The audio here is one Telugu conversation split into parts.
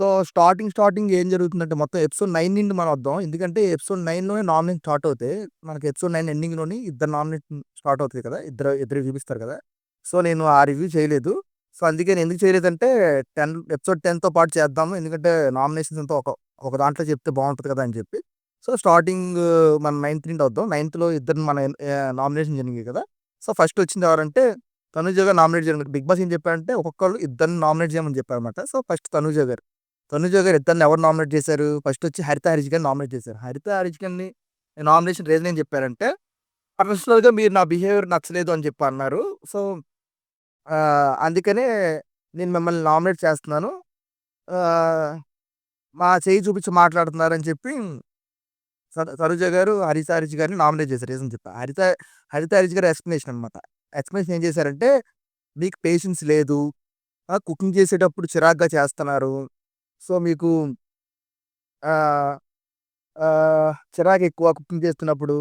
సో, స్టార్టింగ్, స్టార్టింగ్ ఏం జరుగుతుందంటే మొత్తం ఎపిసోడ్ నైన్ నుండి మనం వద్దాం. ఎందుకంటే ఎపిసోడ్ నైన్లోనే నామినేట్ స్టార్ట్ అవుతాయి. మనకి ఎపిసోడ్ నైన్ ఎండింగ్‌లోని ఇద్దరు నామినేట్ స్టార్ట్ అవుతుంది కదా! ఇద్దరు ఇద్దరు చూపిస్తారు కదా! సో, నేను ఆ రివ్యూ చేయలేదు. సో, అందుకే నేను ఎందుకు చేయలేదంటే 10 ఎపిసోడ్ 10తో పాటు చేద్దాము. ఎందుకంటే నామినేషన్స్ అంతా ఒక ఒక దాంట్లో చెప్తే బాగుంటుంది కదా! అని చెప్పి. సో, స్టార్టింగ్ మనం నైన్త్ నుండి వద్దాం. నైన్త్లో ఇద్దరు మన నామినేషన్ జరిగింది కదా! సో, ఫస్ట్ వచ్చింది ఎవరంటే తనుజ గారు నామినేట్ చేయడం బిగ్ బాస్ ఏం చెప్పారంటే ఒక్కొక్కరు ఇద్దరిని నామినేట్ చేయమని చెప్పారన్నమాట. సో, ఫస్ట్ తనుజ గారు. తనూజ గారు ఇద్దరిని ఎవరు నామినేట్ చేశారు? ఫస్ట్ వచ్చి హరిత హరీష్ గారిని నామినేట్ చేశారు. హరిత హరీష్ గారిని నామినేషన్ రీజన్ ఏం చెప్పారంటే పర్సనల్‌గా మీరు నా బిహేవియర్ నచ్చలేదు అని చెప్పి అన్నారు. సో, అందుకనే నేను మిమ్మల్ని నామినేట్ చేస్తున్నాను. మా చేయి చూపించి మాట్లాడుతున్నారని చెప్పి స గారు హరిత హరీష్ గారిని నామినేట్ చేశారు. రీజన్ చెప్పారు హరిత హరిత హరీష్ గారి ఎక్స్ప్లెనేషన్ అనమాట. ఎక్స్ప్లెనేషన్ ఏం చేశారంటే మీకు పేషెన్స్ లేదు. కుకింగ్ చేసేటప్పుడు చిరాగ్గా చేస్తున్నారు. సో, మీకు చిరాకు ఎక్కువ కుకింగ్ చేస్తున్నప్పుడు.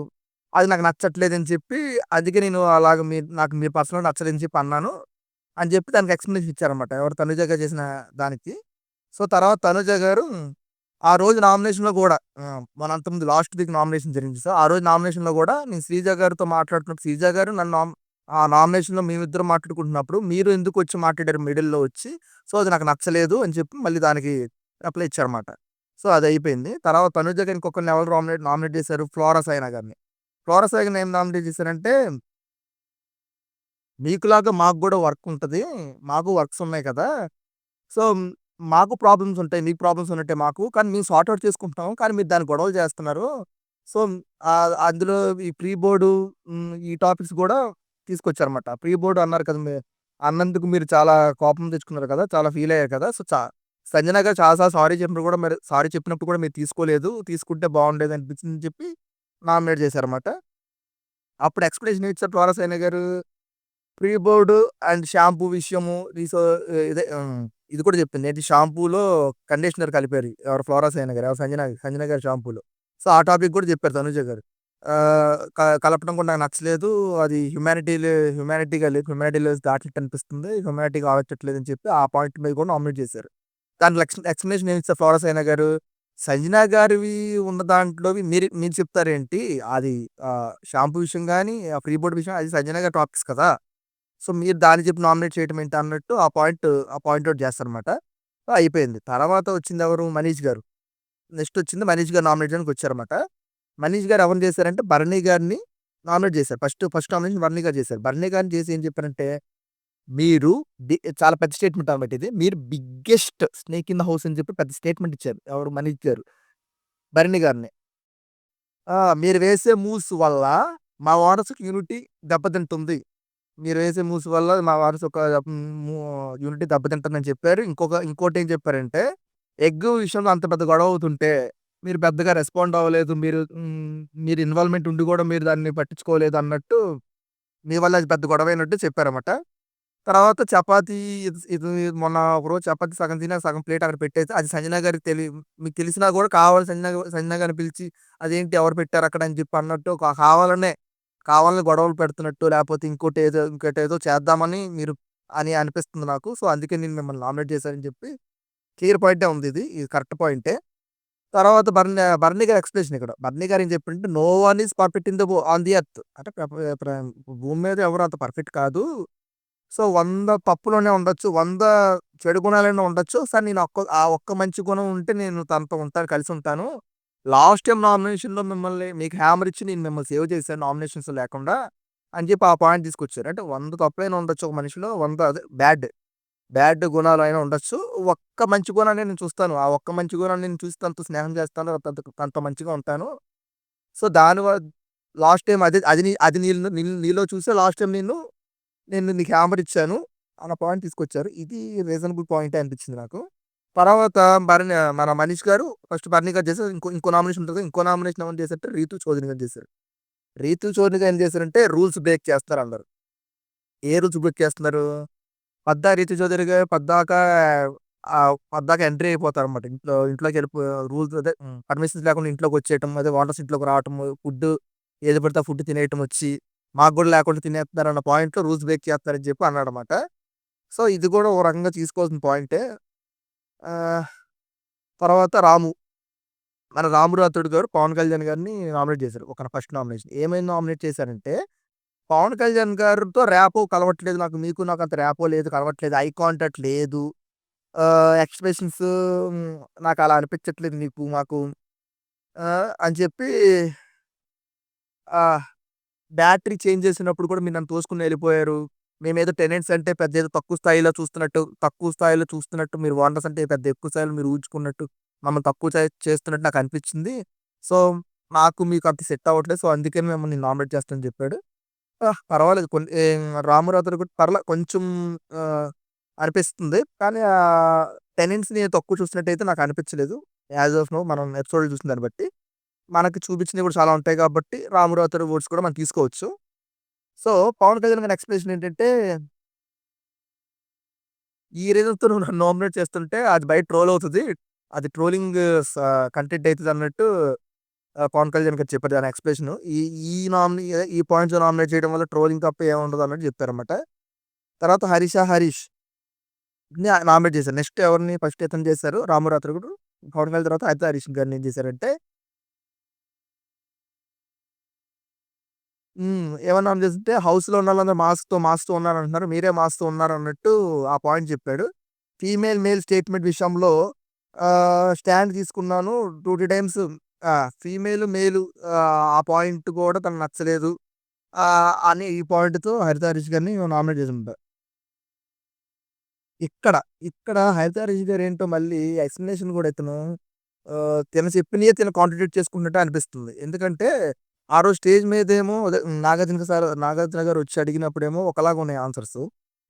అది నాకు నచ్చట్లేదని చెప్పి అందుకే నేను అలాగ మీరు నాకు మీ పర్సనల్‌గా నచ్చలేదని చెప్పి అన్నాను. అని చెప్పి దానికి ఎక్స్ప్లెనేషన్ ఇచ్చారనమాట ఎవరు తనుజ గారు చేసిన దానికి. సో, తర్వాత తనుజ గారు ఆ రోజు నామినేషన్‌లో కూడా మన అంతకుముందు లాస్ట్ వీక్ నామినేషన్ జరిగింది సో, ఆ రోజు నామినేషన్‌లో కూడా నేను శ్రీజ గారితో మాట్లాడుతున్నప్పుడు శ్రీజ గారు నన్ను నామ్ ఆ నామినేషన్‌లో మేమిద్దరం మాట్లాడుకుంటున్నప్పుడు మీరు ఎందుకు వచ్చి మాట్లాడారు మిడిల్‌లో వచ్చి. సో, అది నాకు నచ్చలేదు అని చెప్పి మళ్ళీ దానికి అప్లై ఇచ్చారన్నమాట. సో, అది అయిపోయింది. తర్వాత తనుజ గారు ఇంకొకరిని ఎవరు నామినేట్ నామినేట్ చేశారు? ఫ్లోరస్ అయినా గారిని. ఫ్లోరస్ అయిన ఏం నామినేట్ చేశారంటే మీకులాగా మాకు కూడా వర్క్ ఉంటుంది మాకు వర్క్స్ ఉన్నాయి కదా! సో, మాకు ప్రాబ్లమ్స్ ఉంటాయి. మీకు ప్రాబ్లమ్స్ ఉన్నట్టే మాకు. కానీ మేము సార్ట్ అవుట్ చేసుకుంటాము కానీ మీరు దాన్ని గొడవలు చేస్తున్నారు. సో, అందులో ఈ ప్రీ బోర్డు ఈ టాపిక్స్ కూడా తీసుకొచ్చారన్నమాట. ప్రీ బోర్డు అన్నారు కదా! అన్నందుకు మీరు చాలా కోపం తెచ్చుకున్నారు కదా! చాలా ఫీల్ అయ్యారు కదా! సో, చా సంజన గారు చాలాసార్లు సారీ చెప్పినప్పుడు కూడా మరి సారీ చెప్పినప్పుడు కూడా మీరు తీసుకోలేదు. తీసుకుంటే బాగుండేది అనిపించిందని చెప్పి నామినేట్ చేశారన్నమాట. అప్పుడు ఎక్స్ప్లెనేషన్ ఇచ్చారు ద్వారా సైనా గారు? ప్రీ బోర్డు అండ్ షాంపూ విషయము రీసో ఇదే ఇది కూడా చెప్పింది. ఏంటి షాంపూలో కండిషనర్ కలిపారు. ఎవరు ఫ్లోరా సైనా గారు. ఎవరు సంజన సంజన గారి షాంపూలో. సో, ఆ టాపిక్ కూడా చెప్పారు తనుజ గారు. కలపడం కూడా నాకు నచ్చలేదు. అది హ్యుమానిటీ హ్యుమానిటీగా లేదు. హ్యుమానిటీలో దాటినట్టు అనిపిస్తుంది. హ్యుమానిటీగా ఆలోచించట్లేదు అని చెప్పి ఆ పాయింట్ మీద కూడా నామినేట్ చేశారు. దాని ఎక్స్ప్లెనేషన్ ఏమి ఇస్తారు ఫ్లోరా సైనా గారు? సంజనా గారివి ఉన్న దాంట్లోవి మీరు మీరు చెప్తారేంటి? అది షాంపూ విషయం కానీ ఆ ఫ్రీ బోర్డ్ విషయం అది సంజనా గారి టాపిక్స్ కదా! సో, మీరు దాన్ని చెప్పి నామినేట్ చేయటం ఏంటి అన్నట్టు ఆ పాయింట్ ఆ పాయింట్ అవుట్ చేస్తారన్నమాట. అయిపోయింది. తర్వాత వచ్చింది ఎవరు? మనీష్ గారు. నెక్స్ట్ వచ్చింది మనీష్ గారు నామినేట్ చేయడానికి వచ్చారనమాట మనీష్ గారు ఎవరిని చేశారంటే భరణి గారిని నామినేట్ చేశారు. First first nomination Bharani garu చేశారు. భరణి గారిని చేసి ఏం చెప్పారంటే మీరు చాలా పెద్ద స్టేట్మెంట్ అనమాట ఇది. మీరు biggest snake in the house అని చెప్పి పెద్ద స్టేట్మెంట్ ఇచ్చారు. ఎవరు? మనీ ఇచ్చారు భరణి గారిని. మీరు వేసే మూవ్స్ వల్ల మా ఓనర్స్‌కి యూనిటీ దెబ్బతింటుంది. మీరు వేసే మూవ్స్ వల్ల మా వారసు ఒక యూనిటీ దెబ్బతింటుందని చెప్పారు. ఇంకొక ఇంకోటి ఏం చెప్పారంటే ఎగ్ విషయంలో అంత పెద్ద గొడవ అవుతుంటే మీరు పెద్దగా రెస్పాండ్ అవ్వలేదు. మీరు మీరు ఇన్వాల్వ్‌మెంట్ ఉండి కూడా మీరు దాన్ని పట్టించుకోలేదు అన్నట్టు మీ వల్ల అది పెద్ద గొడవ అయినట్టు చెప్పారన్నమాట. తర్వాత చపాతీ ఇది ఇది మొన్న ఒకరోజు చపాతీ సగం తిని సగం ప్లేట్ అక్కడ పెట్టేసి అది సంజన గారికి తెలి మీకు తెలిసినా కూడా కావాలి సంజన సంజన గారిని పిలిచి అదేంటి ఎవరు పెట్టారు అక్కడ అని చెప్పి అన్నట్టు కావాలనే కావాలని గొడవలు పెడుతున్నట్టు లేకపోతే ఇంకోటి ఏదో ఇంకోటేదో చేద్దామని మీరు అని అనిపిస్తుంది నాకు. సో, అందుకే నేను మిమ్మల్ని నామినేట్ చేశానని చెప్పి క్లియర్ పాయింటే ఉంది ఇది. ఇది కరెక్ట్ పాయింటే. తర్వాత భరణి బర్ణి గారి ఎక్స్ప్లెనేషన్ ఇక్కడ. బర్ణి గారు ఏం చెప్పింటే no one is perfect in the on the earth. అంటే భూమి మీద ఎవరు అంత పర్ఫెక్ట్ కాదు. సో, వంద తప్పులోనే ఉండొచ్చు. వంద చెడు గుణాలైనా ఉండొచ్చు. సార్ నేను ఒక్క ఆ ఒక్క మంచి గుణం ఉంటే నేను తనతో ఉంటాను. కలిసి ఉంటాను. లాస్ట్ టైం నామినేషన్‌లో మిమ్మల్ని మీకు హ్యామర్ ఇచ్చి నేను మిమ్మల్ని సేవ్ చేశాను నామినేషన్స్ లేకుండా అని చెప్పి ఆ పాయింట్ తీసుకొచ్చారు. అంటే వంద తప్పులైనా ఉండొచ్చు ఒక మనిషిలో వంద అదే బ్యాడ్ బ్యాడ్ అయినా ఉండొచ్చు. ఒక్క మంచి గుణాన్ని నేను చూస్తాను. ఆ ఒక్క మంచి గుణాన్ని నేను చూసి తనతో స్నేహం చేస్తాను. తనతో మంచిగా ఉంటాను. సో, దాని లాస్ట్ టైం అది అది అది నీళ్ళు నీళ్ళు నీలో చూసే లాస్ట్ టైం నేను నేను నీకు హ్యామర్ ఇచ్చాను అన్న పాయింట్ తీసుకొచ్చారు. ఇది రీజనబుల్ పాయింటే అనిపించింది నాకు. తర్వాత భరణి మన మనీష్ గారు ఫస్ట్ భరణి గారు చేశారు ఇంకో ఇంకో నామినేషన్ ఉంటుంది ఇంకో నామినేషన్ ఎవరిని చేశారంటే రీతు చౌదరి గారు చేశారు. రీతు చౌదరి గారు ఏం చేశారంటే రూల్స్ బ్రేక్ చేస్తున్నారు అన్నారు. ఏ రూల్స్ బ్రేక్ చేస్తున్నారు? పద్దా రీతు చౌదరి గారు పద్దాక పద్దాక ఎంట్రీ అయిపోతారన్నమాట. ఇంట్లో ఇంట్లోకి వెళ్ళిపో రూల్స్ అదే పర్మిషన్స్ లేకుండా ఇంట్లోకి వచ్చేయటం. అదే వాటర్స్ ఇంట్లోకి రావటం. ఫుడ్ ఏది పడితే ఫుడ్ తినేయటం వచ్చి మాకు కూడా లేకుండా తినేస్తున్నారు అన్న పాయింట్‌లో రూల్స్ బ్రేక్ చేస్తున్నారని చెప్పి అన్నాడనమాట సో, ఇది కూడా ఓ రకంగా తీసుకోవాల్సిన పాయింటే. తర్వాత 'రాము.' మన 'రాము రాథోడ్' గారు 'పవన్ కళ్యాణ్' గారిని నామినేట్ చేశారు. ఒక ఫస్ట్ నామినేషన్. ఏమైంది నామినేట్ చేశారంటే, 'పవన్ కళ్యాణ్' గారితో ర్యాపో కలవట్లేదు నాకు. మీకు నాకు అంత ర్యాపో లేదు, కలవట్లేదు. ఐ కాంటాక్ట్ లేదు. ఎక్స్‌ప్రెషన్స్ నాకు అలా అనిపించట్లేదు నీకు మాకు. అని చెప్పి బ్యాటరీ చేంజ్ చేసినప్పుడు కూడా మీరు నన్ను తోసుకుని వెళ్ళిపోయారు మేమేదో టెనెంట్స్ అంటే పెద్ద ఏదో తక్కువ స్థాయిలో చూస్తున్నట్టు, తక్కువ స్థాయిలో చూస్తున్నట్టు మీరు ఓనర్స్ అంటే పెద్ద ఎక్కువ స్థాయిలో మీరు ఊహించుకున్నట్టు, మమ్మల్ని తక్కువ చే చేస్తున్నట్టు నాకనిపించింది. సో, నాకు మీకు అంత సెట్ అవ్వట్లేదు. సో, అందుకని మిమ్మల్ని నామినేట్ చేస్తానని చెప్పాడు. పర్వాలేదు కొన్ని ఏం కూడా పర్లే కొంచెం అనిపిస్తుంది. కానీ టెనెంట్స్‌ని తక్కువ చూసినట్టయితే నాకు అనిపించలేదు. యాజ్ ఆఫ్ నో మనం ఎపిసోడ్ చూసిన దాన్ని బట్టి. మనకి చూపించినవి కూడా చాలా ఉంటాయి కాబట్టి 'రాము రాథోడ్' ఓట్స్ కూడా మనం తీసుకోవచ్చు. సో, 'పవన్ కళ్యాణ్' గారి ఎక్స్‌ప్లనేషన్ ఏంటంటే ఈ రీజన్‌తో నువ్వు నన్ను నామినేట్ చేస్తుంటే అది బయట ట్రోల్ అవుతుంది అది ట్రోలింగ్ కంటెంట్ అవుతుంది అన్నట్టు 'పవన్ కళ్యాణ్' గారు చెప్పారు దాని ఎక్స్ప్రెషన్ ఈ ఈ నామినే ఈ పాయింట్స్ నామినేట్ చేయడం వల్ల ట్రోలింగ్ తప్ప ఏముండదు అన్నట్టు చెప్పారన్నమాట. తర్వాత 'హరీష హరీష్' నామినేట్ చేశారు. నెక్స్ట్ ఎవరిని ఫస్ట్ ఇతను చేశారు 'రాము కూడా 'పవన్ కళ్యాణ్' తర్వాత అయితే 'హరీష్' గారిని ఏం చేశారంటే హ్మ్. ఏమని హౌస్లో ఉన్న హౌస్‌లో ఉన్నోళ్ళందరూ మాస్క్‌తో మాస్క్‌తో ఉన్నారంటున్నారు. మీరే మాస్క్‌తో ఉన్నారన్నట్టు ఆ పాయింట్ చెప్పాడు. ఫీమేల్, మేల్ స్టేట్మెంట్ విషయంలో ఆహ్, స్టాండ్ తీసుకున్నాను. 2, 3 టైమ్స్ ఆ! ఫీమేల్, మేలు ఆహ్, ఆ పాయింట్ కూడా తనకు నచ్చలేదు. ఆహ్, అని ఈ పాయింట్‌తో 'హరిత హరీష్' గారిని నామినేట్ చేసామన్నమాట. ఇక్కడ, ఇక్కడ 'హరిత హరీష్' గారు ఏంటో మళ్ళీ ఎక్స్‌ప్లనేషన్ కూడా ఇతను ఆహ్, తిను చెప్పినయే తిను కాంట్రడిక్ట్ చేసుకుంటున్నట్టు అనిపిస్తుంది. ఎందుకంటే, ఆ రోజు స్టేజ్ మీదేమో అదే నాగార్జున సార్ నాగార్జున గారు వచ్చి అడిగినప్పుడేమో ఒకలాగా ఉన్నాయి ఆన్సర్స్.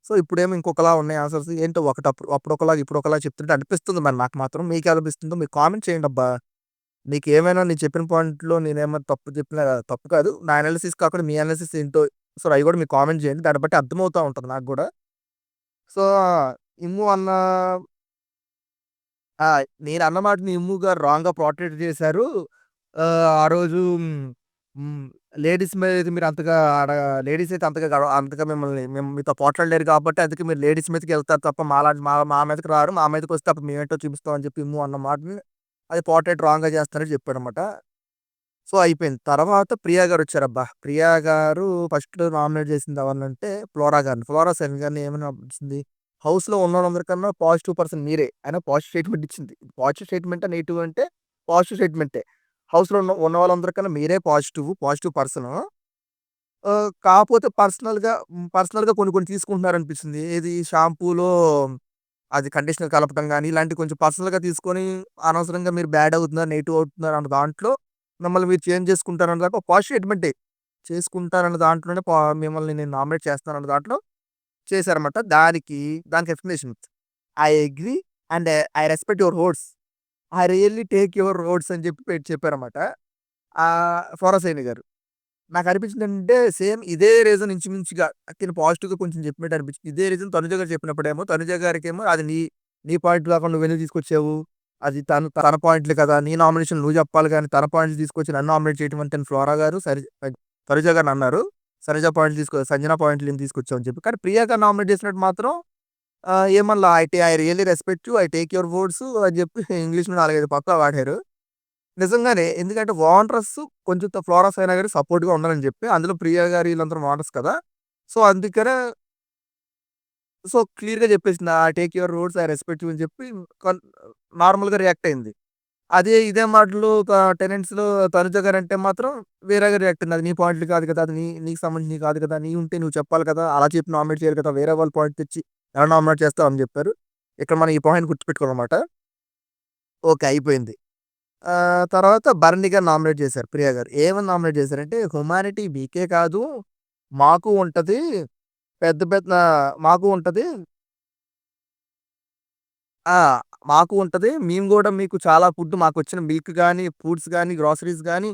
సో, ఇప్పుడేమో ఇంకొకలా ఉన్నాయి ఆన్సర్స్. ఏంటో ఒకటి అప్పుడు అప్పుడు ఒకలాగా ఇప్పుడు ఒకలాగా చెప్తుంటే అనిపిస్తుంది మరి నాకు మాత్రం. మీకేమనిపిస్తుందో మీరు కామెంట్ చేయండబ్బా! మీకేమైనా నేను చెప్పిన పాయింట్‌లో నేనేమైనా తప్పు చెప్పినా తప్పు కాదు. నా అనాలిసిస్ కాకుండా మీ అనాలిసిస్ ఏంటో సో, అవి కూడా మీరు కామెంట్ చేయండి. దాన్ని బట్టి అర్థమవుతా ఉంటది నాకు గూడా. సో, ఇమ్ము అన్న ఆ! నేనన్న మాటని ఇమ్ము గారు రాంగ్‌గా పోర్ట్రేట్ చేశారు. ఆహ్, ఆ రోజు హ్మ్. లేడీస్ మీద మీరు అంతగా ఆడ లేడీస్ అయితే అంతగా గొడవ అంతగా మిమ్మల్ని మేము మీతో పోట్లాడలేరు కాబట్టి అందుకే మీరు లేడీస్ మీదకెళ్తారు తప్ప మాలాంటి మా మా మీదకి రారు. మా మీదకొస్తే అప్పుడు మేమేంటో చూపిస్తాం అని చెప్పి ఇమ్ము అన్న మాటని అది పోర్ట్రేట్ రాంగ్‌గా చేస్తున్నారని చెప్పాడనమాట. సో, అయిపోయింది. తర్వాత ప్రియా గారొచ్చారబ్బా! ప్రియా గారు ఫస్ట్ నామినేట్ చేసింది ఎవరినంటే ఫ్లోరా గారిని. ఫ్లోరా సెన్ గారిని ఏమని నామినేట్ హౌస్‌లో ఉన్నోళ్ళందరికన్నా పాజిటివ్ పర్సన్ మీరే. అయినా పాజిటివ్ స్టేట్మెంట్ ఇచ్చింది. పాజిటివ్ స్టేట్మెంటా? నెగెటివ్ అంటే పాజిటివ్ స్టేట్మెంటే. హౌస్‌లో ఉన్న ఉన్న వాళ్ళందరికన్నా మీరే పాజిటివ్. పాజిటివ్ పర్సన్ కాకపోతే పర్సనల్‌గా పర్సనల్‌గా కొన్ని కొన్ని తీసుకుంటున్నారు అనిపిస్తుంది ఏది షాంపూలో అది కండిషనర్ కలపడం కానీ ఇలాంటి కొంచెం పర్సనల్‌గా తీసుకొని అనవసరంగా మీరు బ్యాడ్ అవుతున్నారు, నెగిటివ్ అవుతున్నారు అన్న దాంట్లో మిమ్మల్ని మీరు చేంజ్ చేసుకుంటారన్న దాకా పాజిటివ్ స్టేట్మెంటే. చేసుకుంటారన్న దాంట్లోనే పా మిమ్మల్ని నేను నామినేట్ చేస్తున్నానన్న దాంట్లో చేశారన్నమాట. దానికి, దానికి explanation I agree and I respect your words. I really take your roads అని చెప్పి పెట్టి చెప్పారన్నమాట. ఆహ్, ఫోరసేని గారు. అంటే సేమ్ ఇదే రీజన్ ఇంచుమించుగా తిను పాజిటివ్‌గా కొంచెం చెప్పినట్టు అనిపించింది. ఇదే రీజన్ తనుజ గారు చెప్పినప్పుడేమో తనుజ గారికేమో అది నీ నీ పాయింట్ కాకుండా నువ్వు నువ్వెందుకు తీసుకొచ్చావు? అది తన తన పాయింట్లు కదా! నీ నామినేషన్ నువ్వు చెప్పాలి కానీ తన పాయింట్లు తీసుకొచ్చి నన్ను నామినేట్ చేయటం అంటే ఫ్లోరా గారు సరి తనుజ గారు అన్నారు. సరోజ పాయింట్లు తీసుకో సంజన పాయింట్లు ఏం తీసుకొచ్చావు అని చెప్పి. కానీ ప్రియా గారు నామినేట్ చేసినట్టు మాత్రం ఏమన్నా ఏమనలా ఐ టే I really respect you. I take your words అని చెప్పి ఇంగ్లీష్‌లో 4, 5 వాడారు. నిజంగానే ఎందుకంటే ఓనర్స్ కొంచెం ఫ్లోరస్ అయినా కానీ సపోర్ట్‌గా ఉండాలని చెప్పి. అందులో ప్రియా గారు వీళ్ళందరూ ఓనర్స్ కదా! సో, అందుకనే సో, క్లియర్‌గా చెప్పేసింది. I take your roots I respect you అని చెప్పి నార్మల్‌గా రియాక్ట్ అయింది. అదే ఇదే మాటలు టెనెంట్స్‌లో తనుజ గారంటే మాత్రం వేరేగా రియాక్ట్ అయింది. అది నీ పాయింట్లు కాదు కదా! అది నీ నీకు సంబంధించి కాదు కదా! నీ ఉంటే నువ్వు చెప్పాలి కదా! అలా చెప్పి నామినేట్ చేయాలి కదా! వేరే వాళ్ళ పాయింట్ తెచ్చి ఎలా నామినేట్ చేస్తావు అని చెప్పారు. ఇక్కడ మనం ఈ పాయింట్ గుర్తుపెట్టుకోవాలన్నమాట. ఓకే. అయిపోయింది. తర్వాత భరణి గారు నామినేట్ చేశారు ప్రియా గారు. ఏమని నామినేట్ చేశారంటే హ్యుమానిటీ మీకే కాదు మాకు ఉంటుంది పెద్ద పెద్ద మాకు ఉంటుంది మాకు ఉంటుంది మేము కూడా మీకు చాలా ఫుడ్ మాకు వచ్చిన మిల్క్ కానీ ఫ్రూట్స్ కానీ గ్రోసరీస్ కానీ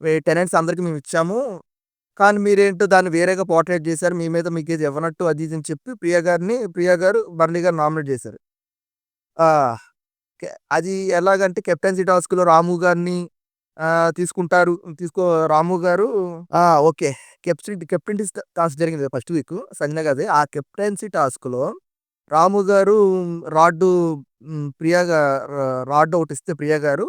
టెనెంట్స్ టెనెంట్స్ అందరికి మేమిచ్చాము. కానీ మీరేంటో దాన్ని వేరేగా పోర్ట్రేట్ చేశారు. మీ మీద మీకు ఏది ఇవ్వనట్టు అది ఇది అని చెప్పి ప్రియా గారిని ప్రియా గారు, బర్లీ గారు నామినేట్ చేశారు. అది ఎలాగంటే కెప్టెన్సీ టాస్క్‌లో రాము గారిని తీసుకుంటారు. తీసుకో రాము గారు ఓకే. కెప్టెన్ కెప్టెన్సీ టాస్క్ జరిగింది ఫస్ట్ వీక్ సంజన గారి ఆ కెప్టెన్సీ టాస్క్‌లో రాము గారు రాడ్డు ప్రియా రాడ్డు ఒకటి ఇస్తే ఒకటిస్తే ప్రియా గారు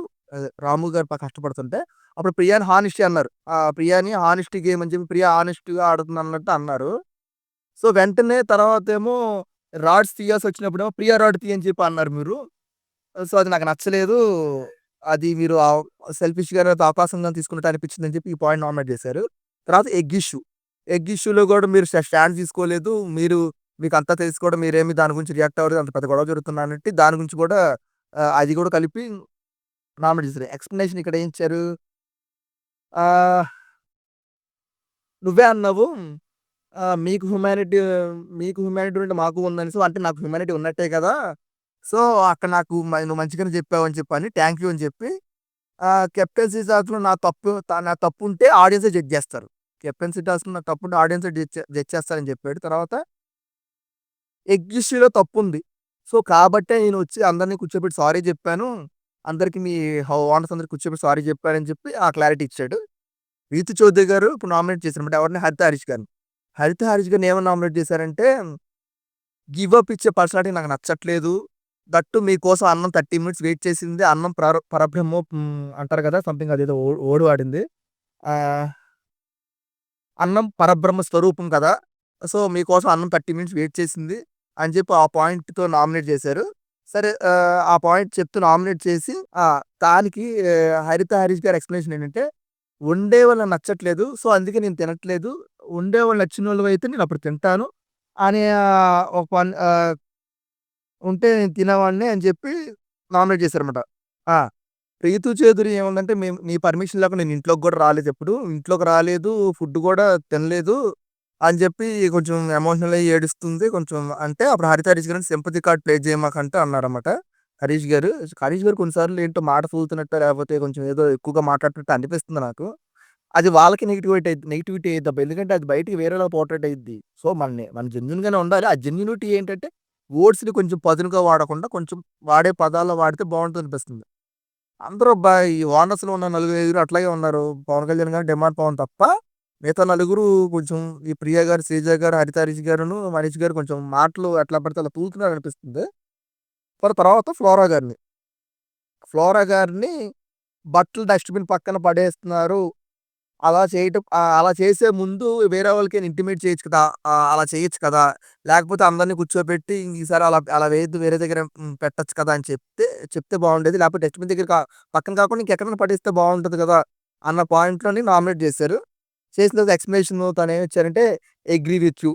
రాము గారు కష్టపడుతుంటే అప్పుడు ప్రియాని హానిస్టీ అన్నారు. ఆ ప్రియాని హానిస్టీ గేమ్ అని చెప్పి ప్రియా హానిస్టీగా ఆడుతుంది అన్నట్టు అన్నారు. సో, వెంటనే తర్వాత ఏమో రాడ్స్ ఏమో ప్రియా రాడ్ తీయని చెప్పి అన్నారు మీరు. సో, అది నాకు నచ్చలేదు. అది మీరు సెల్ఫిష్‌గా అవకాశంగా తీసుకున్నట్టు అనిపించింది అని చెప్పి ఈ పాయింట్ నామినేట్ చేశారు. తర్వాత ఎగ్ ఇష్యూ. ఎగ్ ఇష్యూలో కూడా మీరు స్టాండ్ తీసుకోలేదు. మీరు మీకు తెలిసి కూడా మీరేమి దాని గురించి రియాక్ట్ అవ్వలేదు. అంత పెద్ద గొడవ జరుగుతుందన్నట్టు దాని గురించి కూడా అది కూడా కలిపి నామినేట్ చేశారు. ఎక్స్‌ప్లనేషన్ ఇక్కడ ఏం ఇచ్చారు? నువ్వే అన్నావు. మీకు హ్యుమానిటీ మీకు హ్యుమానిటీ ఉంటే మాకు ఉందని. సో, అంటే నాకు హ్యుమానిటీ ఉన్నట్టే కదా! సో, అక్కడ నాకు నువ్వు మంచిగానే చెప్పావు అని చెప్పని థ్యాంక్ యూ అని చెప్పి కెప్టెన్సీ టాస్క్‌లో నా తప్పు నా తప్పు ఉంటే ఆడియన్సే జడ్జ్ చేస్తారు. కెప్టెన్సీ టాస్క్‌లో నా తప్పుంటే ఆడియన్సే జడ్జ్ జడ్జ్ చేస్తారని చెప్పాడు. తర్వాత ఎగ్జిస్ట్రీలో తప్పు ఉంది సో, కాబట్టే నేను వచ్చి అందరిని కూర్చోబెట్టి సారీ చెప్పాను. అందరికి మీ హ ఓనర్స్ అందరికి కూర్చోబెట్టి సారీ చెప్పారని చెప్పి ఆ క్లారిటీ ఇచ్చాడు. రీతు చౌదరి గారు ఇప్పుడు నామినేట్ చేశారన్నమాట. ఎవరిని? హరిత హరీష్ గారిని. హరిత హరీష్ గారిని ఏమని నామినేట్ చేశారంటే గివ్ అప్ ఇచ్చే పర్సనాలిటీ నాకు నచ్చట్లేదు. దట్టు మీకోసం అన్నం 30 మినిట్స్ వెయిట్ చేసింది. అన్నం పర పరబ్రహ్మం అంటారు కదా! సంథింగ్ అదేదో ఓ వర్డ్ వాడింది. అన్నం పరబ్రహ్మ స్వరూపం కదా! సో, మీకోసం అన్నం 30 మినిట్స్ వెయిట్ చేసింది అని చెప్పి ఆ పాయింట్‌తో నామినేట్ చేశారు. సరే ఆ పాయింట్ చెప్తూ నామినేట్ చేసి దానికి హరిత హరీష్ గారి ఎక్స్‌ప్లనేషన్ ఏంటంటే వండేవాళ్ళు నచ్చట్లేదు. సో, అందుకే నేను తినట్లేదు. వండేవాళ్ళు నచ్చినోళ్ళవైతే నేనప్పుడు తింటాను. అని ఒక వన్ ఉంటే నేను తినేవాడిని అని చెప్పి నామినేట్ చేశారనమాట ప్రీతు రీతు చౌదరి ఏముందంటే మేము మీ పర్మిషన్ లేకుండా నేను ఇంట్లోకి కూడా రాలేదు ఎప్పుడు ఇంట్లోకి రాలేదు. ఫుడ్ కూడా తినలేదు. అని చెప్పి కొంచెం ఎమోషనల్ అయ్యి ఏడుస్తుంది. కొంచెం అంటే అప్పుడు హరిత హరీష్ గారిని సింపతి కార్డ్ ప్లే చేయమాకంటే అన్నారన్నమాట. హరీష్ గారు. హరీష్ గారు కొన్నిసార్లు ఏంటో మాట తూలుతున్నట్టో లేకపోతే కొంచెం ఏదో ఎక్కువగా మాట్లాడుతున్నట్టు అనిపిస్తుంది నాకు. అది వాళ్ళకి నెగిటివిటీ అయితే నెగిటివిటీ అయిద్దబ్బా! ఎందుకంటే అది బయటికి వేరేలా పోర్ట్రేట్ అయ్యింది సో, మనని మనం జెన్యున్గానే ఉండాలి. ఆ జెన్యునిటీ ఏంటంటే వర్డ్స్‌ని కొంచెం పదునుగా వాడకుండా కొంచెం వాడే పదాల్లో వాడితే బాగుంటుంది అనిపిస్తుంది అందరూ అబ్బా! ఈ ఓనర్స్‌లో ఉన్న నలుగురు, ఐదుగురు అట్లాగే ఉన్నారు. పవన్ కళ్యాణ్ గారు, డిమాండ్ పవన్ తప్ప మిగతా నలుగురు కొంచెం ఈ ప్రియ గారు, శ్రీజ గారు, హరిత హరీష్ గారును, మనీష్ గారు కొంచెం మాటలు ఎట్లా పడితే అలా తూలుతున్నారనిపిస్తుంది. మరి తర్వాత ఫ్లోరా గారిని. ఫ్లోరా గారిని బట్టలు డస్ట్‌బిన్ పక్కన పడేస్తున్నారు. అలా చేయటం ఆహ్, అలా చేసే ముందు వేరే వాళ్ళకైనా ఇంటిమేట్ చేయొచ్చు కదా! ఆహ్, అలా చేయొచ్చు కదా! లేకపోతే అందరిని కూర్చోబెట్టి ఈసారి అలా అలా వేయొద్దు వేరే దగ్గర హ్మ్. పెట్టొచ్చు కదా! అని చెప్తే చెప్తే బాగుండేది లేకపోతే డస్ట్‌బిన్ దగ్గర పక్కన కాకుండా ఇంకెక్కడైనా పడేస్తే బావుంటది కదా! అన్న పాయింట్‌లోని నామినేట్ చేశారు. చేసిన తర్వాత ఏమి ఇచ్చారంటే అగ్రీ విత్ యూ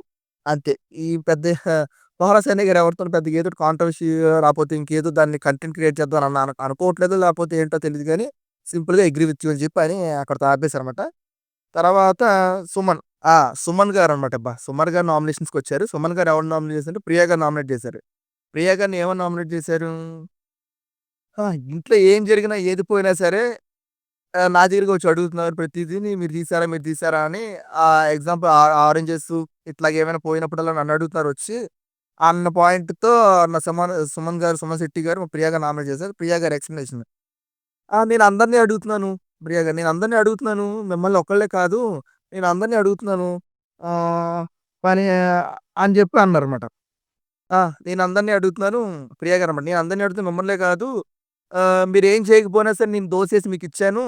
అంతే. ఈ పెద్ద మహారా సైని గారు ఎవరితో పెద్ద ఏదో కాంట్రవర్సీ రాకపోతే ఇంకేదో దాన్ని కంటెంట్ క్రియేట్ చేద్దాం అని అను అనుకోవట్లేదు. లేకపోతే ఏంటో తెలియదు కానీ సింపుల్‌గా అగ్రీ విత్ యూ అని చెప్పి అని అక్కడ ఆపేశారనమాట తర్వాత సుమన్. ఆ! సుమన్ గారన్నమాట అబ్బా! సుమన్ గారు నామినేషన్స్‌కొచ్చారు. సుమన్ గారు ఎవరిని నామినేట్ చేశారంటే ప్రియా గారు నామినేట్ చేశారు. ప్రియా గారిని ఏమని నామినేట్ చేశారు? ఇంట్లో ఏం జరిగినా ఏది పోయినా సరే నా దగ్గరికి వచ్చి అడుగుతున్నారు ప్రతిదీని మీరు తీసారా? మీరు తీసారా? అని ఆ ఎగ్జాంపుల్ ఆ ఆరెంజెస్ ఇట్లా ఏమైనా పోయినప్పుడల్లా నన్ను అడుగుతున్నారు వచ్చి అన్న పాయింట్‌తో నా సుమన్ సుమన్ గారు, సుమన్ శెట్టి గారు ప్రియా గారిని నామినేట్ చేశారు. ప్రియా గారు ఎక్స్ప్లెనేషన్ నేను అందరిని అడుగుతున్నాను. ప్రియా గారు నేను అందరిని అడుగుతున్నాను. మిమ్మల్ని ఒక్కళ్ళే కాదు. నేను అందరిని అడుగుతున్నాను. పని అని చెప్పి అన్నారు అనమాట నేను అందరిని అడుగుతున్నాను. ప్రియా అనమాట నేను అందరిని అడుగుతున్నా మిమ్మల్నే కాదు. మీరు ఏం చేయకపోయినా సరే నేను దోసేసి మీకు ఇచ్చాను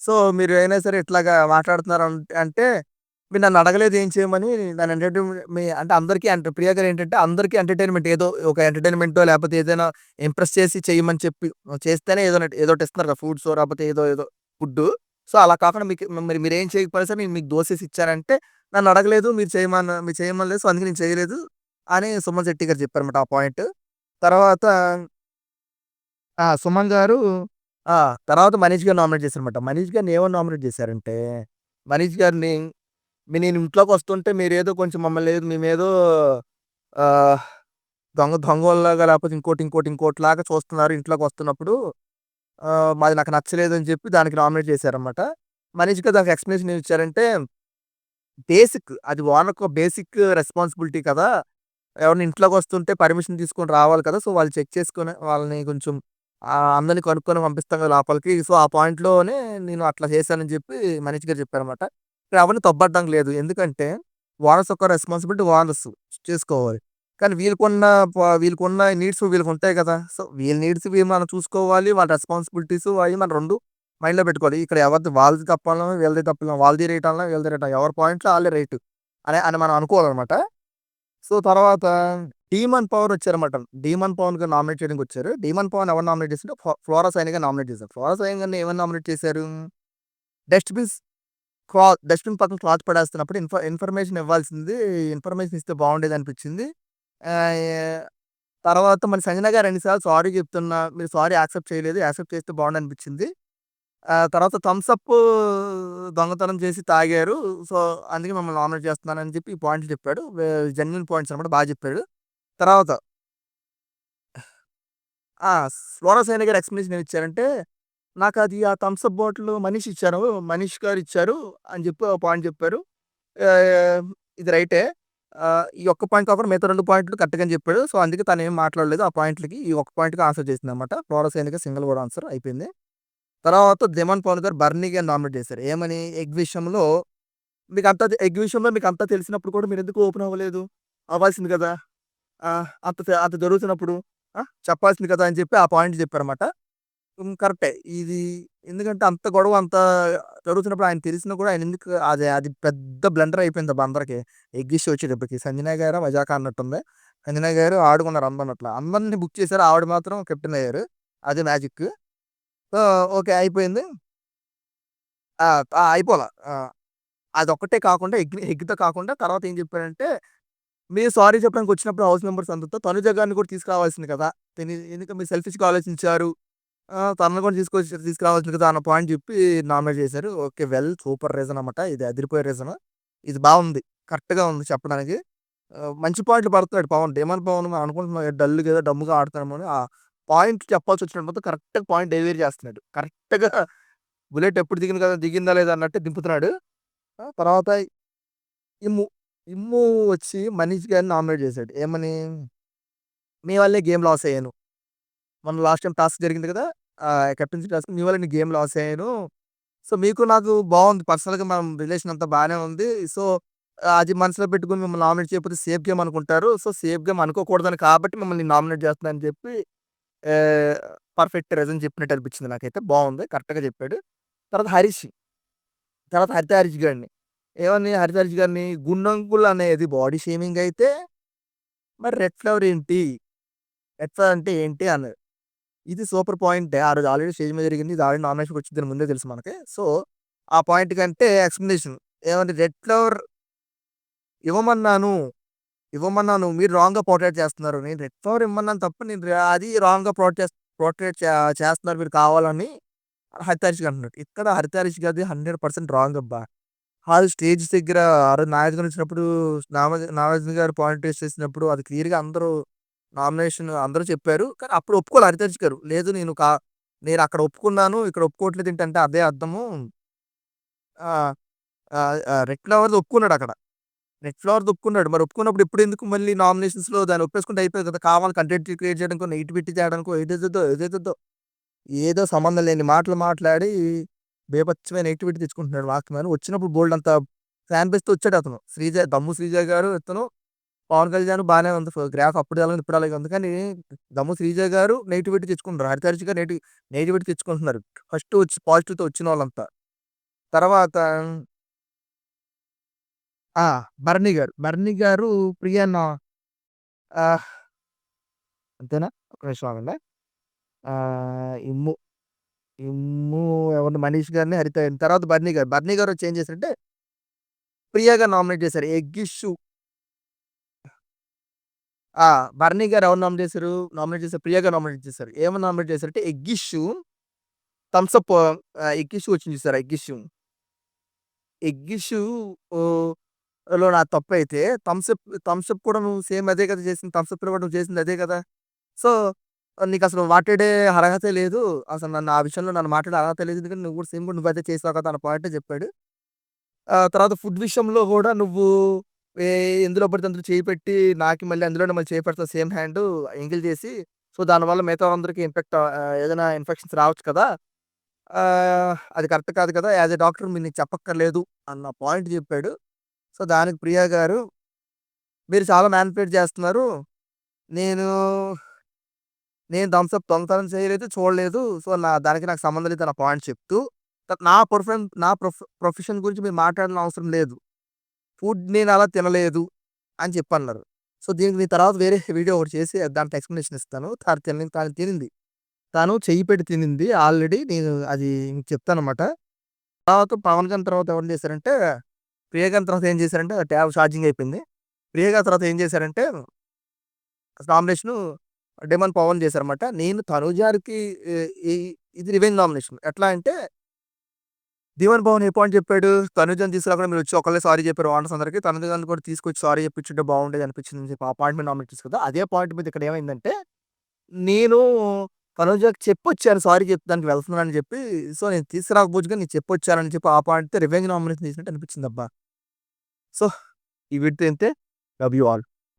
సో, మీరు అయినా సరే ఇట్లాగా మాట్లాడుతున్నారు అంటే మీరు నన్ను అడగలేదు ఏం చేయమని నన్ను ఎంటర్‌టైన్‌మెంట్ మీ అంటే అందరికీ అంటే ప్రియా గారు ఏంటంటే అందరికీ ఎంటర్‌టైన్‌మెంట్ ఏదో ఒక ఎంటర్‌టైన్‌మెంటో లేకపోతే ఏదైనా ఇంప్రెస్ చేసి చేయమని చెప్పి చేస్తేనే ఏదో ఏదో ఇస్తున్నారు కదా! ఫ్రూట్సో లేకపోతే ఏదో ఏదో ఫుడ్డు. సో, అలా కాకుండా మీకు మరి మీరు ఏం చేయకపోయినా సరే నేను మీకు దోసేసి ఇచ్చానంటే నన్ను అడగలేదు. మీరు చేయమని మీరు చేయమనలేదు. సో, అందుకే నేను చేయలేదు. అని సుమన్ శెట్టి గారు చెప్పారన్నమాట ఆ పాయింట్. తర్వాత సుమన్ గారు ఆ! తర్వాత మనీష్ గారు నామినేట్ చేశారనమాట మనీష్ గారిని ఏమని నామినేట్ చేశారంటే మనీష్ గారిని మీ నేను ఇంట్లోకి వస్తుంటే మీరేదో కొంచెం మమ్మల్ని ఏదో మేమేదో దొంగ దొంగలాగా లేకపోతే ఇంకోటి, ఇంకోటి, ఇంకోటిలాగా చూస్తున్నారు ఇంట్లోకి వస్తున్నప్పుడు మాది నాకు నచ్చలేదు అని చెప్పి దానికి నామినేట్ చేశారనమాట మనీష్ గారు దానికి ఎక్స్ప్లెయిన్ ఇచ్చారంటే బేసిక్ అది ఓనర్‌కు బేసిక్ రెస్పాన్సిబిలిటీ కదా! ఎవరిని ఇంట్లోకి వస్తుంటే పర్మిషన్ తీసుకొని రావాలి కదా! సో, వాళ్ళు చెక్ చేసుకుని వాళ్ళని కొంచెం అందరిని కనుక్కొని పంపిస్తాం కదా లోపలికి. సో, ఆ పాయింట్‌లోనే నేను అట్లా చేశానని చెప్పి మేనేజ్ గారు చెప్పారనమాట ఇక్కడ ఎవరిని తొబ్బడ్డం లేదు. ఎందుకంటే ఓనర్స్ ఒక రెస్పాన్సిబిలిటీ ఓనర్స్ చేసుకోవాలి. కానీ వీళ్ళకున్న ప వీళ్ళకున్న నీడ్స్ వీళ్ళకి ఉంటాయి కదా! సో, వీళ్ళ నీడ్స్ వీళ్ళు మనం చూసుకోవాలి. వాళ్ళ రెస్పాన్సిబిలిటీస్ అవి మనం రెండు మైండ్‌లో పెట్టుకోవాలి. ఇక్కడ ఎవరిది వాళ్ళది తప్పాలన్నా వీళ్ళది తప్పాలన్నా వాళ్ళది రేట్ అన్నా వీళ్ళది రేట్ ఎవరి పాయింట్‌లో వాళ్ళే రేటు అనే అని మనం అనుకోవాలనమాట. సో, తర్వాత డీమన్ పవన్' వచ్చారన్నమాట. డీమన్ పవన్' గా నామినేట్ చేయడానికి వచ్చారు డీమన్ పవన్' ఎవరు నామినేట్ చేశారు 'ఫ్లోరా సైన్గా నామినేట్ చేశారు. 'ఫ్లోరా సైన్ గారిని ఏమైనా నామినేట్ చేశారు? డస్ట్‌బిన్స్ క్లా డస్ట్‌బిన్ పక్కన క్లాత్ పడేస్తున్నప్పుడు ఇన్ఫ ఇన్ఫర్మేషన్ ఇవ్వాల్సింది ఇన్ఫర్మేషన్ ఇస్తే బాగుండేదనిపించింది. అనిపించింది తర్వాత మన 'సంజన' గారు ఎన్నిసార్లు సారీ చెప్తున్నా మీరు సారీ యాక్సెప్ట్ చేయలేదు. యాక్సెప్ట్ చేస్తే బాగుండనిపించింది. తర్వాత థమ్స్అప్ దొంగతనం చేసి తాగారు. సో, అందుకే మిమ్మల్ని నామినేట్ చేస్తున్నానని చెప్పి ఈ పాయింట్లు చెప్పాడు. జెన్యున్ పాయింట్స్ అనమాట. బాగా చెప్పాడు. తర్వాత ఆ! 'ఫ్లోరా సైని' గారు ఇచ్చారంటే నాకు అది ఆ థమ్స్అప్ బాటిల్ మనీష్ ఇచ్చారు. మనీష్ గారు ఇచ్చారు అని చెప్పి పాయింట్ చెప్పారు. ఇది రైటే. ఈ ఒక్క పాయింట్ కాకుండా మిగతా రెండు పాయింట్లు కరెక్ట్‌గానే చెప్పాడు. సో, అందుకే తనేం మాట్లాడలేదు. ఆ పాయింట్‌లకి ఈ ఒక్క పాయింట్‌కి ఆన్సర్ చేసిందనమాట. 'ఫ్లోరా సైని' గారు సింగిల్ వర్డ్ ఆన్సర్ అయిపోయింది. తర్వాత జెమన్ పవన్' గారు 'బర్నీ' గారు నామినేట్ చేశారు. ఏమని? ఎగ్ విషయంలో మీకు అంత ఎగ్ విషయంలో మీకంతా తెలిసినప్పుడు కూడా మీరు ఎందుకు ఓపెన్ అవ్వలేదు? అవ్వాల్సింది కదా! అంత అంత జరుగుతున్నప్పుడు చెప్పాల్సింది కదా! అని చెప్పి ఆ పాయింట్ చెప్పారన్నమాట. కరెక్టే. ఇది ఎందుకంటే అంత గొడవ అంత జరుగుతున్నప్పుడు ఆయన తెలిసినా కూడా ఆయన ఎందుకు అది అది పెద్ద బ్లండర్ అయిపోయింది అబ్బా అందరికి. ఎగ్ వచ్చేటప్పటికి. సంజనా గారు 'మజాకా' అన్నట్టుంది. సంజనా గారు ఆడుకున్నారు అందరినట్ల. అందరిని బుక్ చేశారు. ఆవిడ మాత్రం కెప్టెన్ అయ్యారు. అది మ్యాజిక్. So, okay. అయిపోయింది. అయిపోలా. అదొక్కటే కాకుండా ఎగ్ ఎగ్‌తో కాకుండా తర్వాత ఏం చెప్పారంటే, మీరు సారీ చెప్పడానికి వచ్చినప్పుడు హౌస్ మెంబర్స్ అందరితో తనుజ గారిని కూడా తీసుకురావాల్సింది కదా! తెని ఎందుకు మీరు సెల్ఫిష్‌గా ఆలోచించారు. తనను తనని కూడా తీసుకొచ్చి తీసుకురావాల్సింది కదా! అన్న పాయింట్ చెప్పి నామినేట్ చేశారు. ఓకే. వెల్ సూపర్ రీజన్ అనమాట. ఇది అదిరిపోయే రీజన్. ఇది బాగుంది కరెక్ట్‌గా ఉంది చెప్పడానికి. మంచి పాయింట్లు పడుతున్నాడు పవన్. 'ధీమన్ పవన్' అనుకుంటున్నాం డల్‌గా ఏదో డమ్ముగా ఆడుతున్నామో పాయింట్ చెప్పాల్సి పాయింట్ చెప్పాల్సొచ్చినప్పుడు మాత్రం కరెక్ట్‌గా పాయింట్ డెలివరీ చేస్తున్నాడు. కరెక్ట్‌గా బుల్లెట్ ఎప్పుడు దిగింది కదా! దిగిందా లేదా అన్నట్టు దింపుతున్నాడు. తర్వాత ఇమ్ము. ఇమ్ము వచ్చి మనీష్ గారిని నామినేట్ చేశాడు. ఏమని? మీ వల్లే గేమ్ లాస్ అయ్యాను. మొన్న లాస్ట్ టైం టాస్క్ జరిగింది కదా! కెప్టెన్సీ టాస్క్ మీ వల్ల నేను గేమ్ లాస్ అయ్యాను. సో, మీకు నాకు బాగుంది పర్సనల్‌గా మనం రిలేషన్ అంతా బాగానే ఉంది. సో, అది మనసులో పెట్టుకొని మిమ్మల్ని నామినేట్ చేయకపోతే సేఫ్ గేమ్ అనుకుంటారు. సో, సేఫ్ గేమ్ అనుకోకూడదని కాబట్టి మిమ్మల్ని నామినేట్ చేస్తున్నాను అని చెప్పి ఆహ్, పర్ఫెక్ట్ రీజన్ చెప్పినట్టు అనిపించింది నాకైతే. బావుంది. కరెక్ట్‌గా చెప్పాడు. తర్వాత హరీష్. తర్వాత హరిత హరీష్ గారిని. ఏమని హరిత హరీష్ గారిని గుండంకుల్ అనేది బాడీ షేమింగ్ అయితే మరి రెడ్ ఫ్లవర్ ఏంటి? రెడ్ ఫ్లవర్ అంటే ఏంటి అన్నారు. ఇది సూపర్ పాయింటే. ఆ రోజు ఆల్రెడీ స్టేజ్ మీద జరిగింది. ఇది ఆల్రెడీ నామినేషన్‌కి వచ్చిద్దని ముందే తెలుసు మనకి. సో, ఆ పాయింట్ కంటే ఎక్స్‌ప్లనేషన్ ఏమంటే రెడ్ ఫ్లవర్ ఇవ్వమన్నాను. ఇవ్వమన్నాను. మీరు రాంగ్‌గా పోర్ట్రేట్ చేస్తున్నారు. నేను రెడ్ ఫ్లవర్ ఇమ్మన్నాను తప్ప నేను అది రాంగ్‌గా పోర్ట్రేట్ పోర్ట్రేట్ చే చేస్తున్నారు మీరు కావాలని హరిత అంటున్నాడు. ఇక్కడ హరిత గారి గారిది 100% రాంగ్ అబ్బా! ఆళ్ళు స్టేజ్ దగ్గర ఆ రోజు నాగార్జున వచ్చినప్పుడు నాగార్జున గారు పాయింట్ చేసినప్పుడు అది క్లియర్‌గా అందరూ నామినేషన్ అందరూ చెప్పారు. కానీ అప్పుడు ఒప్పుకోవాలి హరిత గారు. లేదు నేను కా నేను అక్కడ ఒప్పుకున్నాను. ఇక్కడ ఒప్పుకోవట్లేదు ఏంటంటే అదే అర్థము. రెడ్ ఫ్లవర్‌ది ఒప్పుకున్నాడు అక్కడ. నెట్ ఫ్లవర్ ఒప్పుకున్నాడు. మరి ఒప్పుకున్నప్పుడు ఇప్పుడెందుకు మళ్ళీ నామినేషన్స్‌లో దాన్ని ఒప్పేసుకుంటే అయిపోయింది కదా! కావాలి కంటెంట్ క్రియేట్ చేయడానికో, నెగటివిటీ చేయడానికో ఏదేదో ఏదేదో ఏదో సంబంధం లేని మాటలు మాట్లాడి బీభత్సమైన నెగిటివిటీ తెచ్చుకుంటున్నాడు వాక్‌మ్యాన్. వచ్చినప్పుడు బోలెడంత ఫ్యాన్ బేస్‌తో అతను శ్రీజ దమ్ము శ్రీజ గారు, ఇతను, పవన్ కళ్యాణ్ బాగానే ఉంది. గ్రాఫ్ అప్పుడు ఎలాగో ఇప్పుడు అలాగే ఉంది. కానీ దమ్ము శ్రీజ గారు నెగిటివిటీ తెచ్చుకుంటున్నారు. హరిత హరీష్ గారు నెగటి తెచ్చుకుంటున్నారు. ఫస్ట్ వచ్చి పాజిటివ్‌తో వచ్చిన వాళ్ళంతా తర్వాత భరణి గారు. భరణి గారు ప్రియాన్న నా అంతేనా? ఒక నిమిషం ఆగండి. ఇమ్ము, ఇమ్ము ఎవరిని మనీష్ గారిని, హరిత తర్వాత బర్నీ గారు. బర్నీ గారు వచ్చి ఏం చేశారంటే ప్రియా నామినేట్ చేశారు. ఎగ్గిషు బర్నీ గారు ఎవరు నామినేట్ చేశారు? నామినేట్ చేశారు ప్రియా గారు నామినేట్ చేశారు. ఏమని నామినేట్ చేశారంటే ఎగ్గిషు థమ్స్అప్ థమ్స్ అప్ వచ్చింది చూసారా? ఎగ్గిషు ఎగ్గిషు లో నా తప్పు అయితే థమ్స్అప్ థమ్స్అప్ కూడా నువ్వు సేమ్ అదే కదా చేసింది. థమ్స్అప్ కూడా నువ్వు చేసింది అదే కదా! సో, నీకు అసలు మాట్లాడే అర్హత లేదు. అసలు నన్ను ఆ విషయంలో నన్ను మాట్లాడే అర్హత లేదు. ఎందుకంటే నువ్వు కూడా సేమ్ కూడా నువ్వదే చేసావు కదా! అన్న పాయింటే చెప్పాడు. తర్వాత ఫుడ్ విషయంలో కూడా నువ్వు ఎందులో పడితే అందులో చేయి పెట్టి మళ్ళీ అందులోనే మళ్ళీ చేయి సేమ్ హ్యాండ్ ఎంగిల్ చేసి. సో, దానివల్ల మిగతా అందరికీ ఇన్ఫెక్ట్ ఏదైనా ఇన్ఫెక్షన్స్ రావచ్చు కదా! అది కరెక్ట్ కాదు కదా! యాస్ ఎ డాక్టర్ మీరు నీకు చెప్పక్కర్లేదు అన్న పాయింట్ చెప్పాడు. సో, దానికి ప్రియా గారు మీరు చాలా మానిప్యులేట్ చేస్తున్నారు. నేను... నేను థమ్స్ అప్ దొంగతనం చేయలేదు, చూడలేదు. సో, నా దానికి నాకు సంబంధం లేదని పాయింట్ చెప్తూ, నా ప్రొఫెన్ నా ప్రొఫెషన్ గురించి మీరు మాట్లాడిన అవసరం లేదు. ఫుడ్ నేను అలా తినలేదు అని చెప్పన్నారు. సో, దీనికి నేను తర్వాత వేరే వీడియో ఒకటి చేసి దాంట్లో ఎక్స్‌ప్లనేషన్ ఇస్తాను. తను తిన తాను తినింది. తను చెయ్యి పెట్టి తినింది. ఆల్రెడీ నేను అది చెప్తానన్నమాట. తర్వాత పవన్ కళ్యాణ్ తర్వాత ఎవరు చేశారంటే, ప్రియగారి తర్వాత ఏం చేశారంటే ట్యాబ్ ఛార్జింగ్ అయిపోయింది. ప్రియ తర్వాత ఏం చేశారంటే నామినేషను డెమన్ పవన్ చేశారనమాట నేను తనుజారికి ఇది రివెంజ్ నామినేషన్. ఎట్లా అంటే దీవన్ భవన్ ఏ పాయింట్ చెప్పాడు, తనుజాన్ని తీసుకురాకుండా మీరు వచ్చి ఒకళ్ళే సారీ చెప్పారు ఓనర్స్ అందరికి. తనుజని కూడా తీసుకొచ్చి సారీ చెప్పించుంటే బాగుండేది అనిపించింది అని చెప్పి ఆ పాయింట్ మీద నామినేట్ కదా! అదే పాయింట్ మీద ఇక్కడ ఏమైందంటే, నేను తనుజకి చెప్పొచ్చాను సారీ చెప్పడానికి వెళ్తున్నానని చెప్పి, సో, నేను తీసుకురాకపోవచ్చు గాని నేను చెప్పొచ్చానని చెప్పి ఆ పాయింట్‌తో రివెంజ్ నామినేషన్ తీసుకుంటే అనిపించింది అబ్బా సో, ఈ వీడియోతో ఇంతే. Love you all.